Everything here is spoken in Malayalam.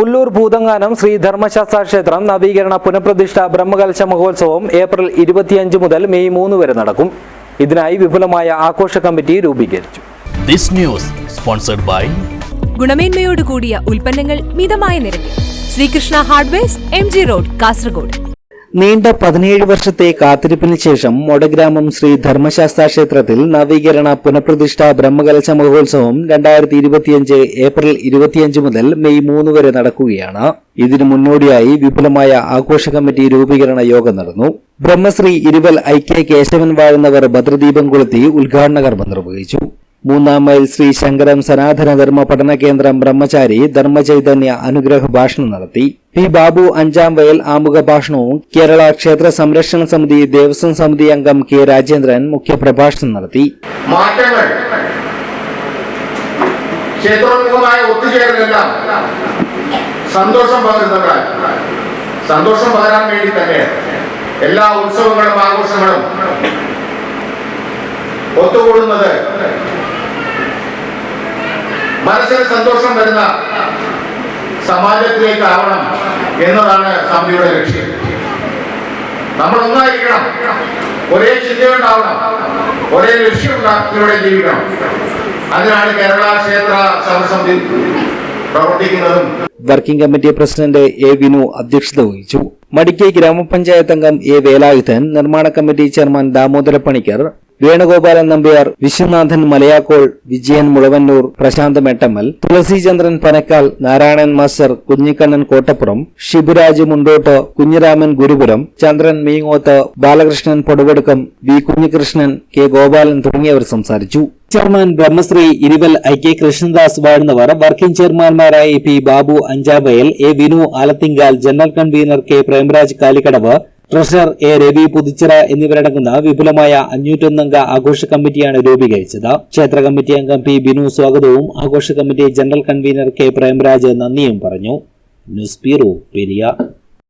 പുല്ലൂർ ഭൂതങ്ങാനം ശ്രീ ധർമ്മശാസ്ത്ര ക്ഷേത്രം നവീകരണ പുനഃപ്രതിഷ്ഠ ബ്രഹ്മകലശ മഹോത്സവം ഏപ്രിൽ ഇരുപത്തിയഞ്ച് മുതൽ മെയ് മൂന്ന് വരെ നടക്കും. ഇതിനായി വിപുലമായ ആഘോഷ കമ്മിറ്റി രൂപീകരിച്ചു. ദിസ് ന്യൂസ് സ്പോൺസർഡ് ബൈ ഗുണമേന്മയോട് കൂടിയ ഉൽപ്പന്നങ്ങൾ മിതമായ നിരക്കിൽ. Sreekrishna hardwares M G road Kasaragod. നീണ്ട പതിനേഴ് വർഷത്തെ കാത്തിരിപ്പിന് ശേഷം മൊടഗ്രാമം ശ്രീ ധർമ്മശാസ്ത്ര ക്ഷേത്രത്തിൽ നവീകരണ പുനഃപ്രതിഷ്ഠ ബ്രഹ്മകലശ മഹോത്സവം രണ്ടായിരത്തി ഇരുപത്തിയഞ്ച് ഏപ്രിൽ ഇരുപത്തിയഞ്ച് മുതൽ മെയ് മൂന്ന് വരെ നടക്കുകയാണ്. ഇതിനു മുന്നോടിയായി വിപുലമായ ആഘോഷ കമ്മിറ്റി രൂപീകരണ യോഗം നടന്നു. ബ്രഹ്മശ്രീ ഇരുവൽ ഐ കെ കേശവൻ വാഴുന്നവർ ഭദ്രദീപം കൊളുത്തി ഉദ്ഘാടന കർമ്മം നിർവഹിച്ചു. മൂന്നാം മൈൽ ശ്രീ ശങ്കരം സനാതന ധർമ്മ പഠന കേന്ദ്രം ബ്രഹ്മചാരി ധർമ്മചൈതന്യ അനുഗ്രഹ ഭാഷണം നടത്തി. പി ബാബു അഞ്ചാം വയൽ ആമുഖ ഭാഷണവും കേരള ക്ഷേത്ര സംരക്ഷണ സമിതി ദേവസ്വം സമിതി അംഗം കെ രാജേന്ദ്രൻ മുഖ്യപ്രഭാഷണം നടത്തി. സന്തോഷം സന്തോഷം വേണ്ടി തന്നെ എല്ലാ ഉത്സവങ്ങളും ആഘോഷങ്ങളും ഒത്തുകൂടുന്നത് മനസ്സിന് സന്തോഷം വരുന്ന സമാജത്തിലേക്ക് ആവണം എന്നതാണ് സമിതിയുടെ ലക്ഷ്യം. നമ്മൾ ഒന്നായിരിക്കണം ഒരേ ചിന്തയുണ്ടാവണം. ഒരേ ലക്ഷ്യമുണ്ടാക്കിലൂടെ ജീവിക്കണം. അതിനാണ് കേരള ക്ഷേത്ര സമസമിതി പ്രവർത്തിക്കുന്നതും. Working committee president A Vinu അധ്യക്ഷത വഹിച്ചു. മടിക്കൈ ഗ്രാമപഞ്ചായത്ത് അംഗം എ വേലായുധൻ നിർമ്മാണ committee chairman Damodara Panicker Venugopalan Nambiar Viswanathan Malayakkol Vijayan Mulavannur Prasanth Mettammal Thulasichandran Panakkal Narayanan master Kunhikannan Kottappuram Shiburaj Mundott Kunhiraman Gurupuram Chandran Meengoth Balakrishnan Poduvadukkam V Kunhikrishnan K Gopalan തുടങ്ങിയവർ സംസാരിച്ചു. Chairman Brahmasree Iruval I K Krishnadas Vazhunnavar working ചെയർമാൻമാരായ P Babu Anchavayal A Vinu Alathinkal general convener K Premraj Kalikkadavu treasurer A Ravi Puthuchira എന്നിവരടങ്ങുന്ന വിപുലമായ അഞ്ഞൂറ്റൊന്നംഗ ആഘോഷ കമ്മിറ്റിയാണ് രൂപീകരിച്ചത്. ക്ഷേത്ര കമ്മിറ്റി അംഗം പി ബിനു സ്വാഗതവും ആഘോഷ committee general convener K Premraj നന്ദിയും പറഞ്ഞു. News bureau